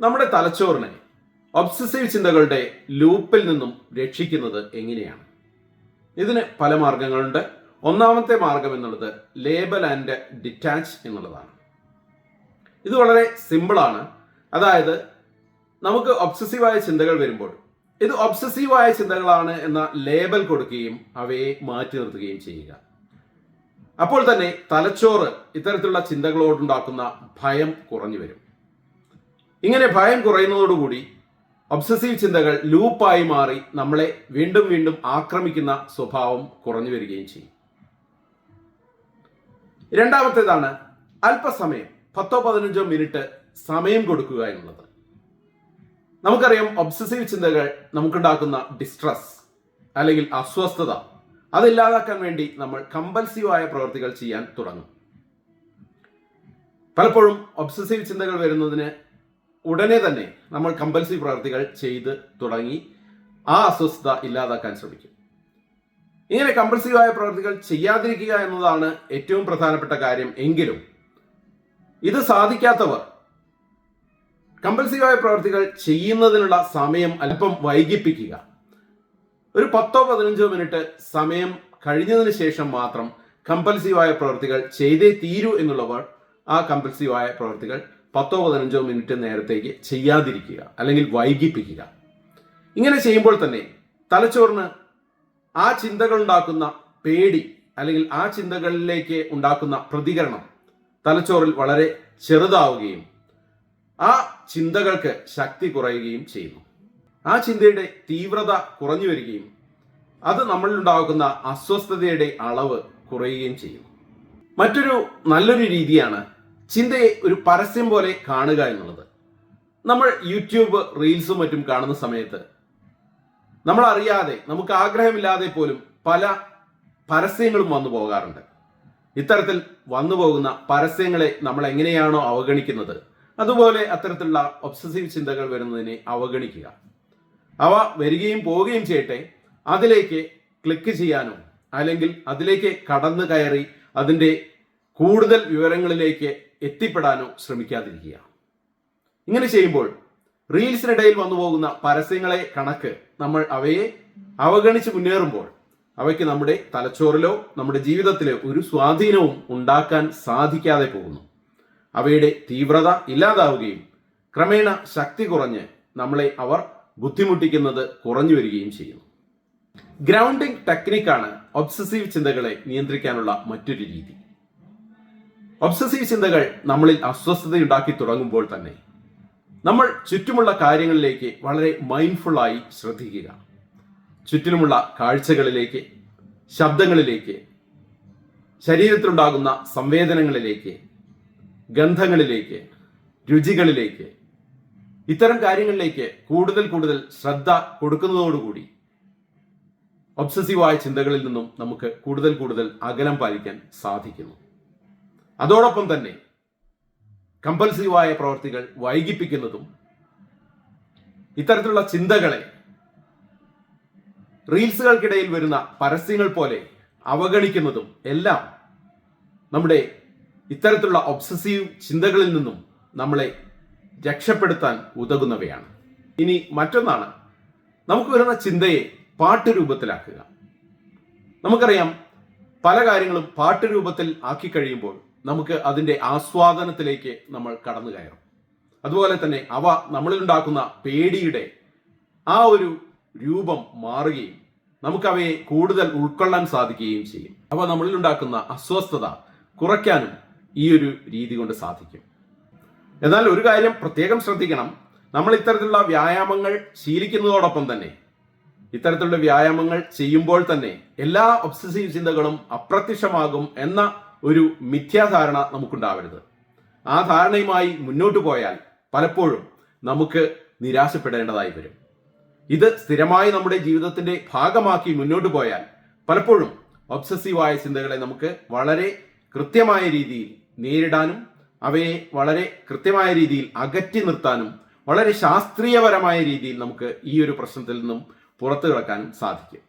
നമ്മുടെ തലച്ചോറിനെ ഒബ്സസീവ് ചിന്തകളുടെ ലൂപ്പിൽ നിന്നും രക്ഷിക്കുന്നത് എങ്ങനെയാണ്? ഇതിന് പല മാർഗങ്ങളുണ്ട്. ഒന്നാമത്തെ മാർഗം എന്നുള്ളത് ലേബൽ ആൻഡ് ഡിറ്റാച്ച് എന്നുള്ളതാണ്. ഇത് വളരെ സിമ്പിളാണ് അതായത് നമുക്ക് ഒബ്സസീവായ ചിന്തകൾ വരുമ്പോൾ ഇത് ഒബ്സസീവായ ചിന്തകളാണ് എന്ന ലേബൽ കൊടുക്കുകയും അവയെ മാറ്റി നിർത്തുകയും ചെയ്യുക. അപ്പോൾ തന്നെ തലച്ചോറ് ഇത്തരത്തിലുള്ള ചിന്തകളോടുണ്ടാക്കുന്ന ഭയം കുറഞ്ഞു വരും. ഇങ്ങനെ ഭയം കുറയുന്നതോടുകൂടി ഒബ്സസീവ് ചിന്തകൾ ലൂപ്പായി മാറി നമ്മളെ വീണ്ടും വീണ്ടും ആക്രമിക്കുന്ന സ്വഭാവം കുറഞ്ഞു വരികയും ചെയ്യും. രണ്ടാമത്തേതാണ് അല്പസമയം പത്തോ പതിനഞ്ചോ മിനിറ്റ് സമയം കൊടുക്കുക എന്നുള്ളത്. നമുക്കറിയാം ഒബ്സസീവ് ചിന്തകൾ നമുക്കുണ്ടാക്കുന്ന ഡിസ്ട്രസ് അല്ലെങ്കിൽ അസ്വസ്ഥത അതില്ലാതാക്കാൻ വേണ്ടി നമ്മൾ കമ്പൽസീവായ പ്രവൃത്തികൾ ചെയ്യാൻ തുടങ്ങും. പലപ്പോഴും ഒബ്സസീവ് ചിന്തകൾ വരുന്നതിന് ഉടനെ തന്നെ നമ്മൾ കമ്പൽസറി പ്രവർത്തികൾ ചെയ്ത് തുടങ്ങി ആ അസ്വസ്ഥത ഇല്ലാതാക്കാൻ ശ്രമിക്കും. ഇങ്ങനെ കമ്പൽസീവായ പ്രവൃത്തികൾ ചെയ്യാതിരിക്കുക എന്നതാണ് ഏറ്റവും പ്രധാനപ്പെട്ട കാര്യം. എങ്കിലും ഇത് സാധിക്കാത്തവർ കമ്പൽസീവായ പ്രവൃത്തികൾ ചെയ്യുന്നതിനുള്ള സമയം അല്പം വൈകിപ്പിക്കുക. ഒരു പത്തോ പതിനഞ്ചോ മിനിറ്റ് സമയം കഴിഞ്ഞതിന് ശേഷം മാത്രം കമ്പൽസീവായ പ്രവൃത്തികൾ ചെയ്തേ തീരൂ എന്നുള്ളവർ ആ കമ്പൽസീവായ പ്രവൃത്തികൾ പത്തോ പതിനഞ്ചോ മിനിറ്റ് നേരത്തേക്ക് ചെയ്യാതിരിക്കുക അല്ലെങ്കിൽ വൈകിപ്പിക്കുക. ഇങ്ങനെ ചെയ്യുമ്പോൾ തന്നെ തലച്ചോറിന് ആ ചിന്തകൾ ഉണ്ടാക്കുന്ന പേടി അല്ലെങ്കിൽ ആ ചിന്തകളിലേക്ക് ഉണ്ടാക്കുന്ന പ്രതികരണം തലച്ചോറിൽ വളരെ ചെറുതാവുകയും ആ ചിന്തകൾക്ക് ശക്തി കുറയുകയും ചെയ്യുന്നു. ആ ചിന്തയുടെ തീവ്രത കുറഞ്ഞു വരികയും അത് നമ്മളിൽ ഉണ്ടാകുന്ന അസ്വസ്ഥതയുടെ അളവ് കുറയുകയും ചെയ്യും. മറ്റൊരു നല്ലൊരു രീതിയാണ് ചിന്തയെ ഒരു പരസ്യം പോലെ കാണുക എന്നുള്ളത്. നമ്മൾ യൂട്യൂബ് റീൽസും മറ്റും കാണുന്ന സമയത്ത് നമ്മൾ അറിയാതെ നമുക്ക് ആഗ്രഹമില്ലാതെ പോലും പല പരസ്യങ്ങളും വന്നു പോകാറുണ്ട്. ഇത്തരത്തിൽ വന്നു പോകുന്ന പരസ്യങ്ങളെ നമ്മൾ എങ്ങനെയാണോ അവഗണിക്കുന്നത് അതുപോലെ അത്തരത്തിലുള്ള ഒബ്സസീവ് ചിന്തകൾ വരുന്നതിനെ അവഗണിക്കുക. അവ വരികയും പോവുകയും ചെയ്യട്ടെ അതിലേക്ക് ക്ലിക്ക് ചെയ്യാനോ അല്ലെങ്കിൽ അതിലേക്ക് കടന്നു കയറി അതിന്റെ കൂടുതൽ വിവരങ്ങളിലേക്ക് എത്തിപ്പെടാനോ ശ്രമിക്കാതിരിക്കുക. ഇങ്ങനെ ചെയ്യുമ്പോൾ റീൽസിനിടയിൽ വന്നു പോകുന്ന പരസ്യങ്ങളെ കണക്ക് നമ്മൾ അവയെ അവഗണിച്ച് മുന്നേറുമ്പോൾ അവയ്ക്ക് നമ്മുടെ തലച്ചോറിലോ നമ്മുടെ ജീവിതത്തിലോ ഒരു സ്വാധീനവും ഉണ്ടാക്കാൻ സാധിക്കാതെ പോകുന്നു. അവയുടെ തീവ്രത ഇല്ലാതാവുകയും ക്രമേണ ശക്തി കുറഞ്ഞ് നമ്മളെ അവർ ബുദ്ധിമുട്ടിക്കുന്നത് കുറഞ്ഞു വരികയും ചെയ്യുന്നു. ഗ്രൗണ്ടിംഗ് ടെക്നിക്കാണ് ഒബ്സസീവ് ചിന്തകളെ നിയന്ത്രിക്കാനുള്ള മറ്റൊരു രീതി. ഒബ്സസീവ് ചിന്തകൾ നമ്മളിൽ അസ്വസ്ഥതയുണ്ടാക്കി തുടങ്ങുമ്പോൾ തന്നെ നമ്മൾ ചുറ്റുമുള്ള കാര്യങ്ങളിലേക്ക് വളരെ മൈൻഡ്ഫുള്ളായി ശ്രദ്ധിക്കുക. ചുറ്റിലുമുള്ള കാഴ്ചകളിലേക്ക് ശബ്ദങ്ങളിലേക്ക് ശരീരത്തിലുണ്ടാകുന്ന സംവേദനങ്ങളിലേക്ക് ഗന്ധങ്ങളിലേക്ക് രുചികളിലേക്ക് ഇത്തരം കാര്യങ്ങളിലേക്ക് കൂടുതൽ കൂടുതൽ ശ്രദ്ധ കൊടുക്കുന്നതോടുകൂടി ഒബ്സസീവായ ചിന്തകളിൽ നിന്നും നമുക്ക് കൂടുതൽ കൂടുതൽ അകലം പാലിക്കാൻ സാധിക്കുന്നു. അതോടൊപ്പം തന്നെ കമ്പൽസീവായ പ്രവർത്തികൾ വൈകിപ്പിക്കുന്നതും ഇത്തരത്തിലുള്ള ചിന്തകളെ റീൽസുകൾക്കിടയിൽ വരുന്ന പരസ്യങ്ങൾ പോലെ അവഗണിക്കുന്നതും എല്ലാം നമ്മുടെ ഇത്തരത്തിലുള്ള ഒബ്സസീവ് ചിന്തകളിൽ നിന്നും നമ്മളെ രക്ഷപ്പെടുത്താൻ ഉതകുന്നവയാണ്. ഇനി മറ്റൊന്നാണ് നമുക്ക് വരുന്ന ചിന്തയെ പാട്ട് രൂപത്തിലാക്കുക നമുക്കറിയാം പല കാര്യങ്ങളും പാട്ട് രൂപത്തിൽ ആക്കി കഴിയുമ്പോൾ നമുക്ക് അതിന്റെ ആസ്വാദനത്തിലേക്ക് നമ്മൾ കടന്നു കയറും. അതുപോലെ തന്നെ അവ നമ്മളിൽ ഉണ്ടാക്കുന്ന പേടിയുടെ ആ ഒരു രൂപം മാറുകയും നമുക്കവയെ കൂടുതൽ ഉൾക്കൊള്ളാൻ സാധിക്കുകയും ചെയ്യും. അവ നമ്മളിൽ ഉണ്ടാക്കുന്ന അസ്വസ്ഥത കുറയ്ക്കാനും ഈ ഒരു രീതി കൊണ്ട് സാധിക്കും. എന്നാൽ ഒരു കാര്യം പ്രത്യേകം ശ്രദ്ധിക്കണം. നമ്മൾ ഇത്തരത്തിലുള്ള വ്യായാമങ്ങൾ ശീലിക്കുന്നതോടൊപ്പം തന്നെ ഇത്തരത്തിലുള്ള വ്യായാമങ്ങൾ ചെയ്യുമ്പോൾ തന്നെ എല്ലാ ഒബ്സസീവ് ചിന്തകളും അപ്രത്യക്ഷമാകും എന്ന ഒരു മിഥ്യാധാരണ നമുക്കുണ്ടാവരുത്. ആ ധാരണയുമായി മുന്നോട്ട് പോയാൽ പലപ്പോഴും നമുക്ക് നിരാശപ്പെടേണ്ടതായി വരും. ഇത് സ്ഥിരമായി നമ്മുടെ ജീവിതത്തിന്റെ ഭാഗമാക്കി മുന്നോട്ട് പോയാൽ പലപ്പോഴും ഒബ്സസീവായ ചിന്തകളെ നമുക്ക് വളരെ കൃത്യമായ രീതിയിൽ നേരിടാനും അവയെ വളരെ കൃത്യമായ രീതിയിൽ അകറ്റി നിർത്താനും വളരെ ശാസ്ത്രീയപരമായ രീതിയിൽ നമുക്ക് ഈ ഒരു പ്രശ്നത്തിൽ നിന്നും പുറത്തു കിടക്കാനും സാധിക്കും.